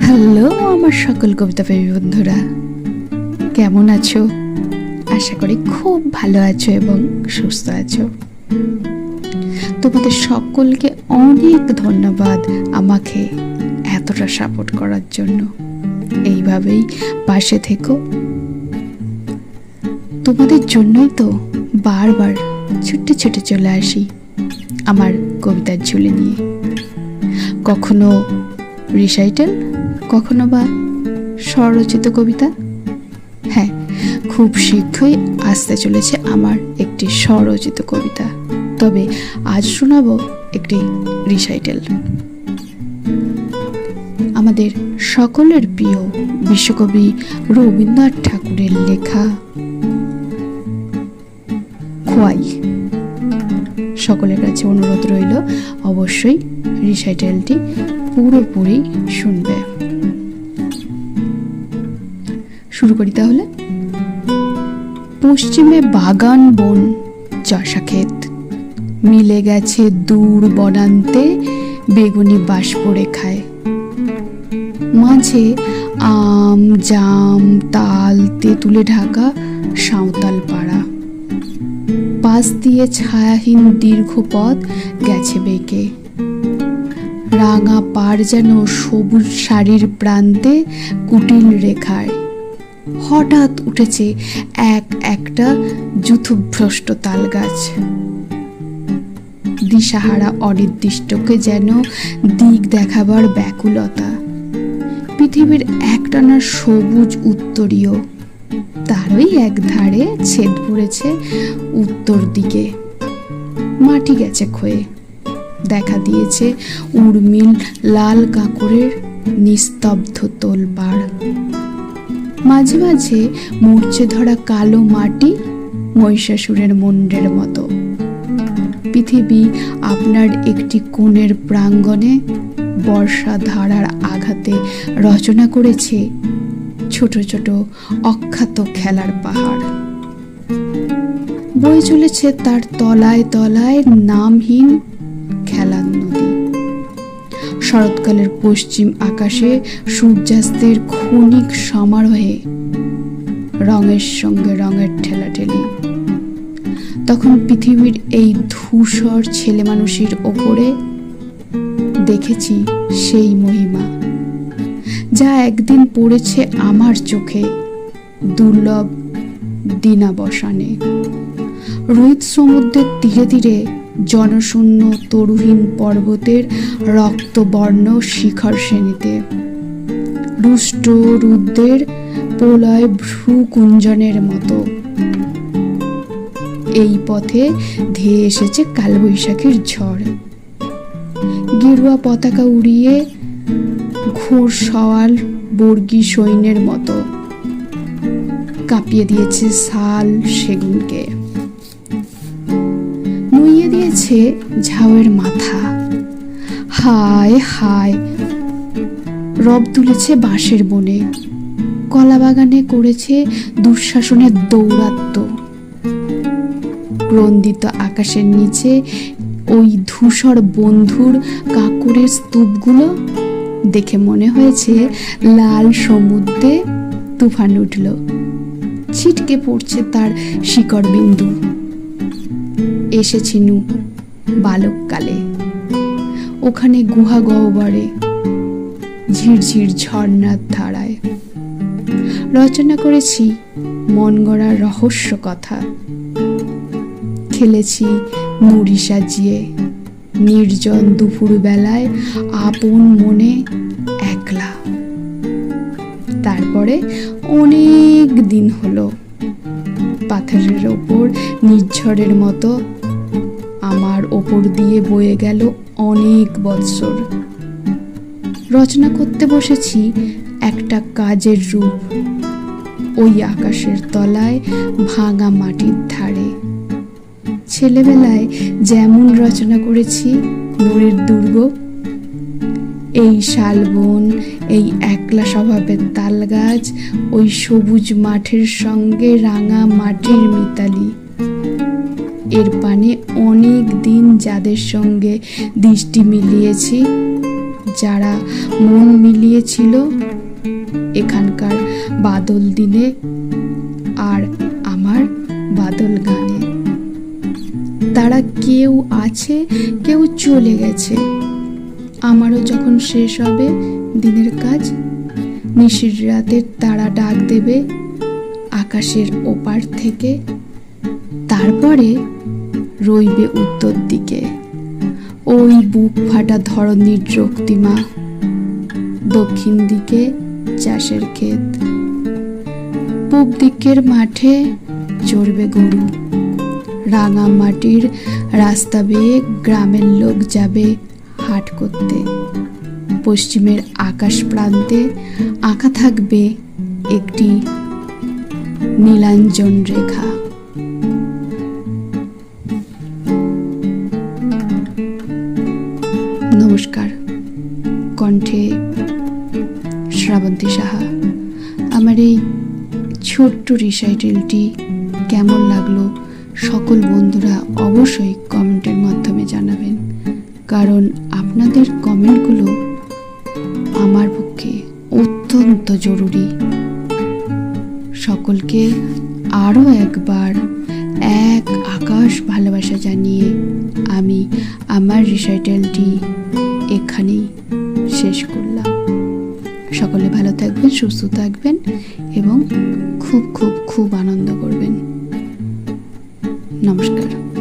Hello, আমার সকল কবিতা প্রেমী বন্ধুরা। কেমন আছো? আশা করি খুব ভালো আছো এবং সুস্থ আছো। তোমাদের সকলকে অনেক ধন্যবাদ আমাকে এতটা সাপোর্ট করার জন্য। এইভাবেই পাশে থেকো। তোমাদের জন্যই তো বারবার ছুটে ছুটে চলে আসি আমার কবিতার ঝুলে নিয়ে। কখনো রিসাইটেল? কখনো বা স্বরচিত কবিতা? হ্যাঁ খুব শীঘ্রই আসতে চলেছে আমার একটি স্বরচিত কবিতা। তবে আজ শোনাবো একটি রিসাইটেল। আমাদের সকলের প্রিয় বিশ্বকবি রবীন্দ্রনাথ ঠাকুরের লেখা খোয়াই। সকলের কাছে অনুরোধ রইল, অবশ্যই রিসাইটেলটি পুরোপুরি শুনবে। শুরু করি তাহলে। পশ্চিমে বাগান, বন, চাষা ক্ষেত। মিলে গেছে দূর বনান্তে বেগুনি বাস পড়ে খায় মাঝে আম, জাম, তাল, তেঁতুলে ঢাকা সাঁওতাল পাড়া। পাশ দিয়ে ছায়াহীন দীর্ঘ পথ গেছে বেঁকে। রাঙা পার যেন সবুজ শাড়ির প্রান্তে কুটিল রেখায়। হঠাৎ উঠেছে এক একটা যুথভ্রষ্ট তাল গাছ দিশাহারা অনির্দিষ্টকে যেন দিক দেখাবার ব্যাকুলতা। পৃথিবীর একটানা সবুজ উত্তরীয়, তারই এক ধারে ছেদ পড়েছে উত্তর দিকে। মাটি গেছে ক্ষয়ে। দেখা দিয়েছে। উর্মিল লাল কাঁকড়ের নিস্তব্ধ তোলপাড়। মাঝে মাঝে মূর্ছে ধরা কালো মাটি মহিষাসুরের মুন্ডের মতো। পৃথিবী আপনার একটি কোণের প্রাঙ্গণে বর্ষা ধারার আঘাতে রচনা করেছে ছোট ছোট অখ্যাত খেলার পাহাড়। বয়ে চলেছে তার তলায় তলায় নামহীন শরৎকালের পশ্চিম আকাশে সূর্যাস্তের ক্ষণিক সমারোহে রঙের সঙ্গে রঙের ঠেলাঠেলি। তখন পৃথিবীর এই ধূসর ছেলে মানুষের ওপরে দেখেছি সেই মহিমা, যা একদিন পড়েছে আমার চোখে দুর্লভ দিনাবসানে। রোহিত সমুদ্রের তীরে তীরে জনশূন্য তরুহীন পর্বতের রক্তবর্ণ শিখর শ্রেণীতে। রুষ্ট রুদ্রের প্রলয় ভ্রু কুঞ্জনের মতো। এই পথে ধেয়ে এসেছে কালবৈশাখীর ঝড়। গেরুয়া পতাকা উড়িয়ে ঘোর সওয়াল বর্গী সৈন্যের মতো। কাঁপিয়ে দিয়েছে শাল সেগুনকে। দিয়েছে ঝাউয়ের মাথা। হায় হায়, রব তুলেছে বাঁশের বনে। কলা বাগানে করেছে দুঃশাসনের দৌরাত্ম্য ক্রন্দিত আকাশের নিচে ওই ধূসর বন্ধুর কাকুরের স্তূপগুলো দেখে মনে হয়েছে লাল সমুদ্রে তুফান উঠল। ছিটকে পড়ছে তার শিকড় বিন্দু এসেছি নু বালককালে। ওখানে গুহা গহ্বরে, ঝিরঝির ঝর্ণার ধারায়। রচনা করেছি মন গড়ার রহস্য কথা। খেলেছি মুড়ি সাজিয়ে, নির্জন দুপুর বেলায় আপন মনে একলা। তারপরে অনেক দিন হলো, পাথরের ওপর নির্ঝরের মতো আমার ওপর দিয়ে বয়ে গেল অনেক বৎসর। রচনা করতে বসেছি একটা কাজের রূপ। ওই আকাশের তলায় ভাঙা মাটির ধারে। ছেলেবেলায় যেমন রচনা করেছি, নূরের দুর্গ, এই শালবন, এই একলা স্বভাবের তাল গাছ ওই সবুজ মাঠের সঙ্গে রাঙা মাটির মিতালি। এর পানে অনেক দিন যাদের সঙ্গে দৃষ্টি মিলিয়েছি, যারা মন মিলিয়েছিল এখানকার বাদল দিনে আর আমার বাদল গানে। তারা কেউ আছে, কেউ চলে গেছে। আমারও যখন শেষ হবে দিনের কাজ, নিশির রাতের তারা ডাক দেবে আকাশের ওপার থেকে। তারপরে রইবে উত্তর দিকে। ওই বুক ফাটা ধরনীর রক্তিমা দক্ষিণ দিকে চাষের ক্ষেত। পূব দিকের মাঠে চড়বে গরু। রাঙা মাটির রাস্তা বেয়ে গ্রামের লোক যাবে হাট করতে। পশ্চিমের আকাশ প্রান্তে আঁকা থাকবে একটি নীলাঞ্জন রেখা। কণ্ঠে শ্রাবন্তী সাহা, আমার এই ছোট্ট রিসাইটেলটি কেমন লাগল সকল বন্ধুরা অবশ্যই কমেন্টের মাধ্যমে জানাবেন। কারণ আপনাদের কমেন্টগুলো আমার পক্ষে অত্যন্ত জরুরি। সকলকে আরও একবার এক আকাশ ভালোবাসা জানিয়ে আমি আমার রিসাইটেলটি এখানেই শেষ করলাম। সকলে ভালো থাকবেন সুস্থ থাকবেন এবং খুব খুব খুব আনন্দ করবেন। নমস্কার।